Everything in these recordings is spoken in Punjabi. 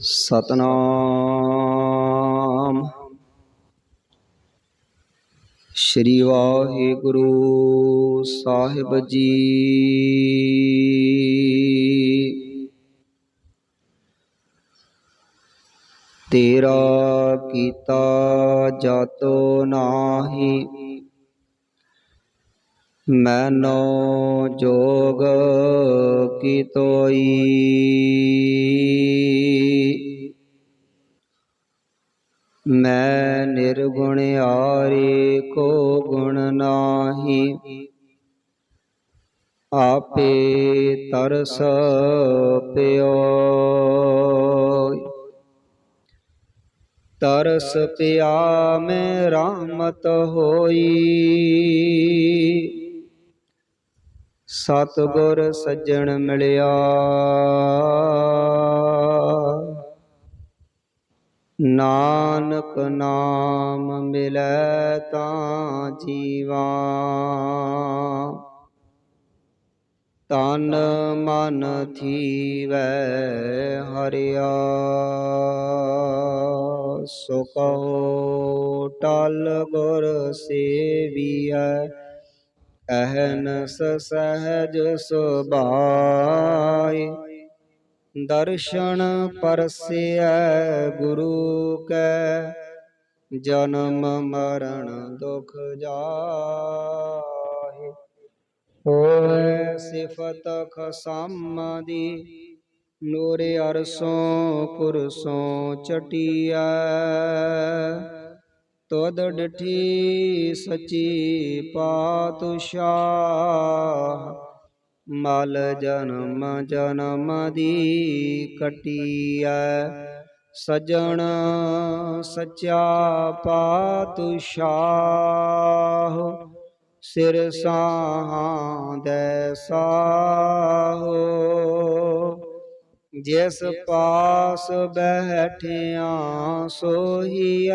ਸਤਨਾਮ। ਸ਼੍ਰੀ ਵਾਹਿਗੁਰੂ ਸਾਹਿਬ ਜੀ। ਤੇਰਾ ਕੀਤਾ ਜਾਤੋ ਨਾਹੀ। ਮੈਨੋ ਜੋਗ ਕੀ ਤੋਈ। ਮੈਂ ਨਿਰਗੁਣ ਆਰੇ ਕੋ ਗੁਣ ਨਾਹੀ। ਆਪੇ ਤਰਸ ਪਿਓ ਤਰਸ ਪਿਆ ਮੈਂ ਰਾਮਤ ਹੋਈ। ਸਤਿਗੁਰ ਸੱਜਣ ਮਿਲਿਆ। ਨਾਨਕ ਨਾਮ ਮਿਲੈ ਤਾਂ ਜੀਵਾ। ਤਨ ਮਨ ਥੀਵੈ ਹਰਿਆ, ਸੋ ਕਹੋ ਟਲ ਗੁਰ ਸੇਵੀਐ ਅਹਨਸ ਸਹਜ ਸੁਭਾਈ। ਦਰਸ਼ਨ ਪਰਸਿਐ ਗੁਰੂ ਕੈ, ਜਨਮ ਮਰਨ ਦੁਖ ਜਾਹੇ। ਹੋਏ ਸਿਫਤ ਖਸਮ ਦੀ, ਨੂਰ ਅਰਸੋਂ ਕੁਰਸੋਂ ਚਟਿਆ ਤੁਧ ਡਿਠੀ ਸਚੀ ਪਾਤਸ਼ਾਹ ਮਲ ਜਨਮ ਜਨਮ ਦੀ ਕਟਿਐ। ਸਜਣ ਸਚਾ ਪਾਤਸ਼ਾਹ, ਸਿਰ ਸਾਹਾਂ ਦੇ ਸਾਹੋ। ਜਿਸ ਪਾਸ ਬੈਠਿਆ ਸੋਹੀਐ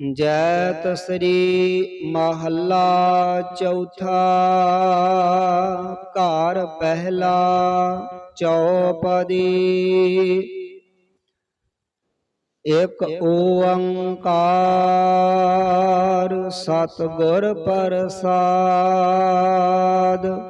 ਜੈ ਤਸਰੀ ਮਹੱਲਾ ਚੌਥਾ ਘਰ ਪਹਿਲਾ ਚੌਪਦੀ। ਇਕ ਓੰਕਾਰ ਸਤਿਗੁਰ ਪ੍ਰਸਾਦ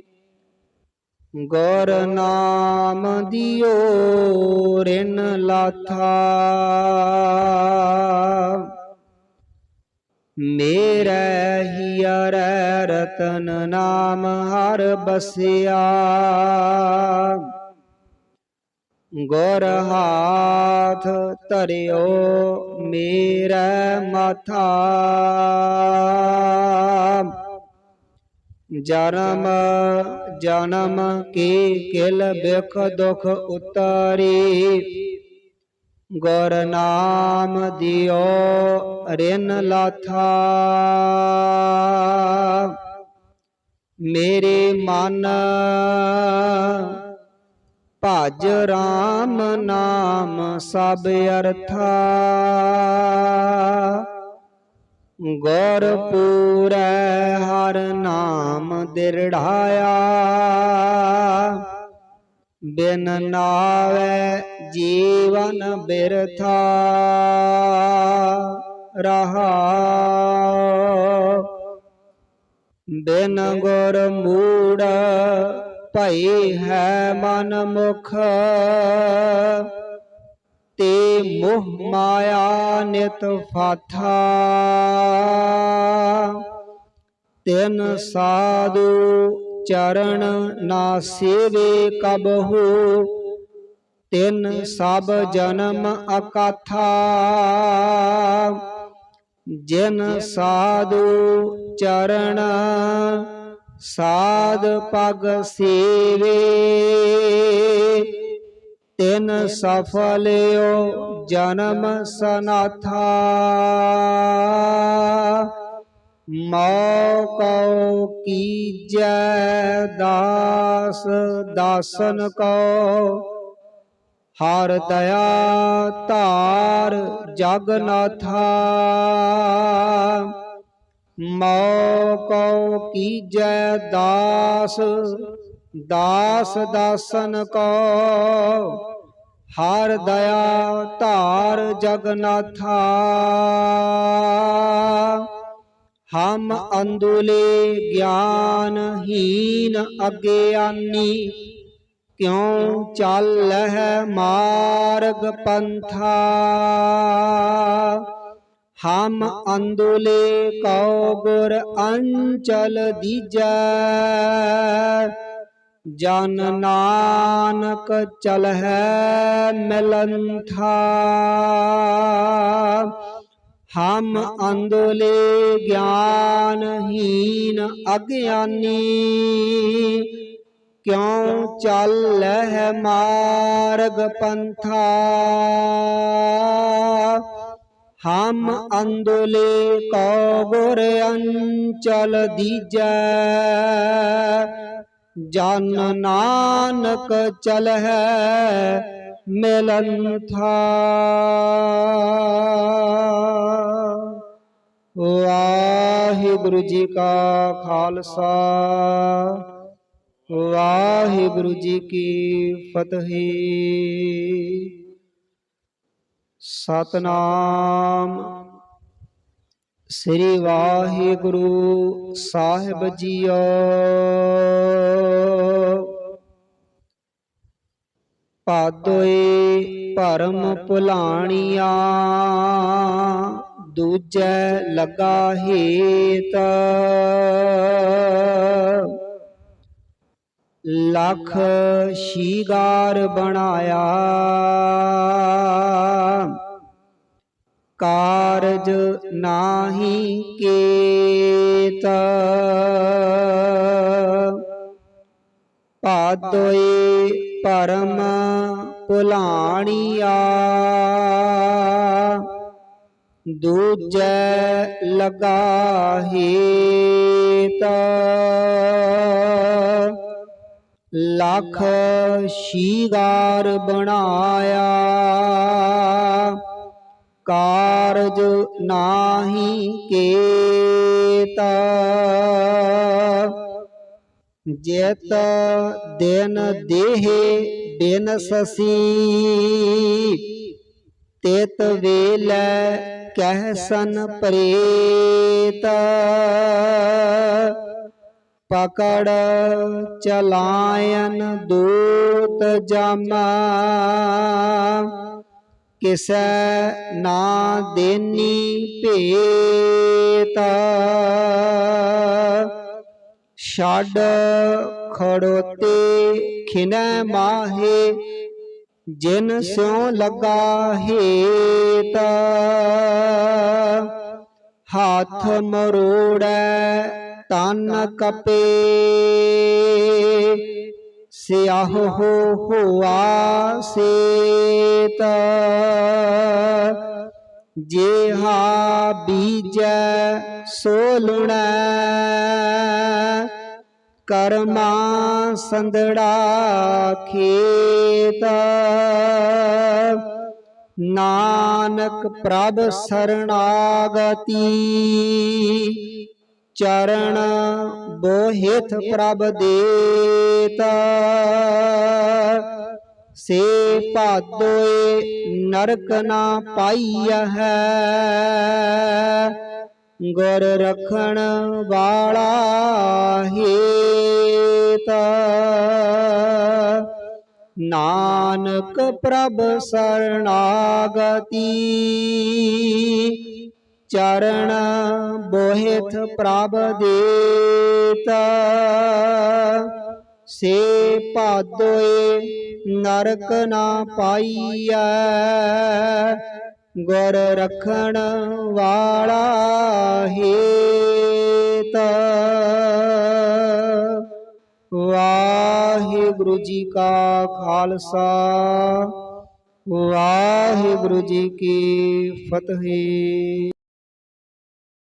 ਗੁਰ ਨਾਮ ਦਿਓ, ਰਿਨ ਲਾਥਾ। ਮੇਰੇ ਹੀਰ ਰਤਨ ਨਾਮ ਹਰ ਬਸਿਆ। ਗੁਰ ਹਾਥ ਧਰਿਓ ਮੇਰਾ ਮਾਥਾ। ਜਨਮ ਜਨਮ ਕੀ ਕਿਲ ਬਿਖ ਦੁਖ ਉਤਰੀ? ਗੁਰ ਨਾਮ ਦਿਓ ਰਿਨ ਲਾਥਾ। ਮੇਰੇ ਮਨ ਭਜ ਰਾਮ ਨਾਮ ਸਭ ਅਰਥਾ। ਗੁਰ ਪੂਰੈ ਹਰ ਨਾਮ ਦਿਰੜਾਇਆ। ਬਿਨ ਨਾਵੇ ਜੀਵਨ ਬਿਰਥਾ ਰਹਾ। ਬਿਨ ਗੁਰ ਮੂੜ ਭਈ ਹੈ ਮਨ ਮੁਖ। ਤੇ ਮੋਹ ਮਾਇਆ ਨਿਤ ਫਾਥਾ। ਤਿਨ ਸਾਧੂ ਚਰਨ ਨਾ ਸੇਵੇ ਕਬਹੂ ਤਿਨ ਸਭ ਜਨਮ ਅਕਾਥਾ। ਜਿਨ ਸਾਧੂ ਚਰਨ ਸਾਧ ਪਗ ਸੇਵੇ। ਤਿਨ ਸਫਲਿਓ ਜਨਮ ਸਨਾਥਾ। ਮੌਕਉ ਕੀਜੈ ਦਾਸ, ਦਾਸਨ ਕੋ ਹਰ ਦਇਆ ਧਾਰ ਜਗਨਾਥਾ। ਮੌਕਉ ਕੀਜੈ ਦਾਸ ਦਾਸ ਦਾਸਨ ਕੋ ਹਰ ਦਇਆ ਧਾਰ ਜਗਨਾਥਾ। ਹਮ ਅੰਦੁਲੇ ਗਿਆਨਹੀਨ ਅਗਿਆਨੀ ਕਿਉ ਚੱਲਹਿ ਮਾਰਗ ਪੰਥਾ। ਹਮ ਅੰਦੁਲੇ ਕਉ ਗੁਰ ਅੰਚਲ ਦੀਜੈ ਜਨ ਨਾਨਕ ਚਲਹਿ ਮਿਲੰਥਾ। ਹਮ ਅੰਦੁਲੇ ਗਿਆਨਹੀਨ ਅਗਿਆਨੀ। ਕਿਉ ਚੱਲਹਿ ਮਾਰਗ ਪੰਥਾ। ਹਮ ਅੰਦੁਲੇ ਕੋ ਗੁਰ ਅੰਚਲ ਦੀਜੈ। ਜਨ ਨਾਨਕ ਚਲਹਿ ਮਿਲੰਥਾ ਵਾਹਿਗੁਰੂ ਜੀ ਕਾ ਖਾਲਸਾ ਵਾਹਿਗੁਰੂ ਜੀ ਕੀ ਫਤਿਹ। ਸਤਨਾਮ ਸ੍ਰੀ ਵਾਹਿਗੁਰੂ ਸਾਹਿਬ ਜੀਓ। ਪਾਦੋਏ ਭਰਮ ਭੁਲਾਣੀਆਂ ਦੂਜੈ ਲਗਾ ਹੇਤ। ਲਖ ਸ਼ੀਗਾਰ ਬਣਾਇਆ। ਕਾਰਜ ਨਾਹੀ ਕੇਤ। ਪਾਦੋਏ ਪਰਮ ਭੁਲਾਣੀਆ। ਦੂਜੈ ਲਗਾ ਹੇਤ ਲਖ ਸ਼ੀਗਾਰ ਬਣਾਇਆ। ਕਾਰਜ ਨਾਹੀ ਕੇਤਾ। ਜੇਤ ਦਿਨ ਦੇਹ ਬਿਨ ਸਸੀ। ਤੇਤ ਵੇਲੇ ਕਹਿ ਸਨ ਪ੍ਰੇਤ। ਪਕੜ ਚਲਾਇਨ ਦੂਤ ਜਮਾ। ਕਿਸੈ ਨਾ ਦੇਨੀ ਭੇਤ। ਛੱਡ ਖੜੋਤੇ ਖਿਨੈ ਮਾਹੇ, ਜਿਨ ਸਿਉ ਲਗਾ ਹੇਤ। ਹੱਥ ਮਰੋੜੈ, ਤਨ ਕਪੇ। ਸਿਆਹ ਹੋ ਹੋਆ ਸੇਤ। ਜੇਹਾ ਬੀਜੈ ਸੋ ਲੁਣੈ ਕਰਮਾ ਸੰਦੜਾ ਖੇਤ। ਨਾਨਕ ਪ੍ਰਭ ਸਰਣਾਗਤੀ। ਚਰਨ ਬੋਹਿਤ ਪ੍ਰਭ ਦੇਤਾ। ਸੇ ਭਾਦੋਏ ਨਰਕ ਨਾ ਪਾਈਆ ਹੈ। ਗੁਰ ਰਖਣ ਵਾਲਾ ਹੇਤ। ਨਾਨਕ ਪ੍ਰਭ ਸਰਣਾਗਤੀ। ਚਰਨ ਬੋਹਿਥ ਪ੍ਰਭ ਦੇਤਾ। ਸੇ ਭਾਦੋਏ ਨਰਕ ਨਾ ਪਾਈਐ। ਗੁਰ ਰਖਣ ਵਾਲਾ ਹੇਤ। ਵਾਹਿਗੁਰੂ ਜੀ ਕਾ ਖਾਲਸਾ। ਵਾਹਿਗੁਰੂ ਜੀ ਕੀ ਫਤਿਹ।